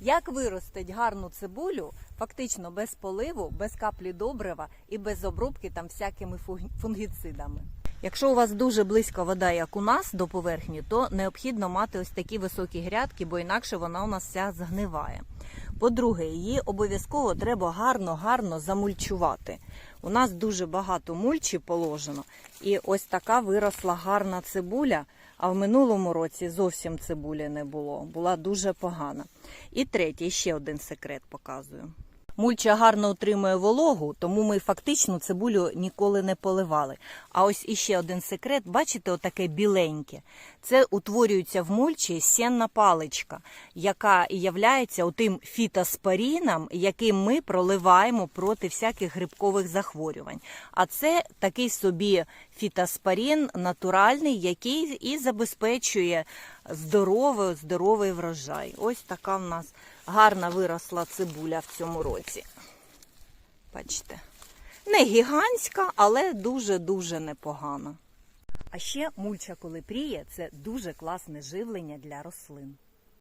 Як виростить гарну цибулю, фактично без поливу, без каплі добрива і без обробки там всякими фунгіцидами. Якщо у вас дуже близька вода, як у нас до поверхні, то необхідно мати ось такі високі грядки, бо інакше вона у нас вся згниває. По-друге, її обов'язково треба гарно-гарно замульчувати. У нас дуже багато мульчі положено, і ось така виросла гарна цибуля. А в минулому році зовсім цибулі не було, була дуже погана. І третє, ще один секрет показую. Мульча гарно утримує вологу, тому ми фактично цибулю ніколи не поливали. А ось іще один секрет, бачите, отаке біленьке. Це утворюється в мульчі сінна паличка, яка і являється отим фітоспоріном, яким ми проливаємо проти всяких грибкових захворювань. А це такий собі фітоспорін натуральний, який і забезпечує здоровий, здоровий врожай. Ось така в нас гарна виросла цибуля в цьому році. Бачите, не гігантська, але дуже-дуже непогана. А ще мульча, коли пріє, це дуже класне живлення для рослин.